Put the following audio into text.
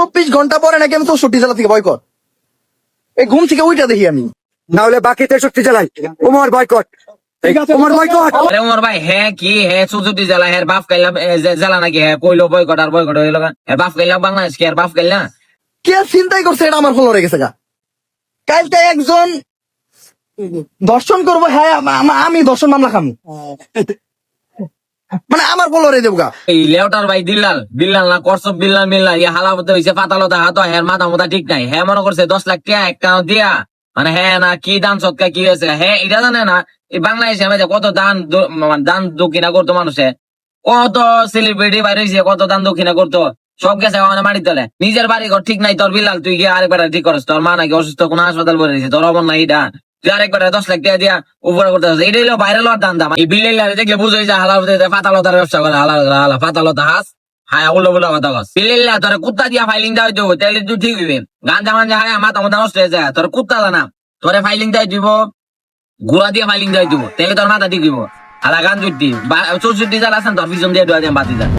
চব্বিশ ঘণ্টা পরে নাকি আমি চৌষট্টি জেলা থেকে বয়কট এই ঘুম থেকে ওইটা দেখি আমি। না হলে বাকি তেষট্টি জেলায়। উমর বয়কট উমর বয়কট আরে ভাই হ্যাঁ কি হ্যাঁ চৌষট্টি জেলা হ্যাঁ বাপ কাইলা জেলা নাকি হ্যাঁ কইলো বয়কট আর বয়কট হইল হ্যাঁ বাপ কাইলা বাংলাদেশ কি আর বাপ কাইলা? কে চিন্তাই করছে এটা আমার ফলো রেখেছে গা। কালকে একজন দর্শন করব হ্যাঁ আম- দর্শন মামলা খামু। মানে আমার ফলো রে দেবো গা। এই লেউটার ভাই দিল্লাল দিল্লাল না করসব বিল্লাল মিল্লাল ইয়া হালা মতো হইছে পাতালতা হাত হ্যাঁ মাথা মাথা ঠিক নাই। হ্যাঁ মনে করছে দশ লাখ টাকা একটা দিয়া। মানে হ্যাঁ না কি দান সৎকা কি হয়েছে? হ্যাঁ এটা জানে না এই বাংলাদেশে আমি কত দান মানে দান দক্ষিণা করতো মানুষে। কত সেলিব্রিটি বাইরে হইছে, কত দান দক্ষিণা করতো। সব গেছে ওখানে মারি তোলে। নিজের বাড়ি ঘর ঠিক নাই তোর বিলাল তুই গিয়ে আরেকবার ঠিক করস। তোর মা নাকি অসুস্থ কোন হাসপাতাল বলে তোর অমন নাই এটা তুই আরেকবার দশ লাখ টাকা দাম এই বিল্লাল দেখলে বুঝোই যে হালা পাতালতার ব্যবসা করে। হালা হালা বিল্লাল তোর কুত্তা দিয়া ফাইলিং দেওয়া দিব তাহলে ঠিক হইবে। গাঞ্জা, মাঞ্জা, হায়, মাথা মাথা নষ্ট যায়। জানা। তোরে ফাইলিং দেওয়া দিব গুড়া দিয়ে ফাইলিং দেওয়া দিব তাহলে তোর মাথা ঠিক হইব। হালা গান জুটি চৌষট্টি জাল আছেন তোর পিছন দিয়ে ডোয়া দিয়ে বাতি যায়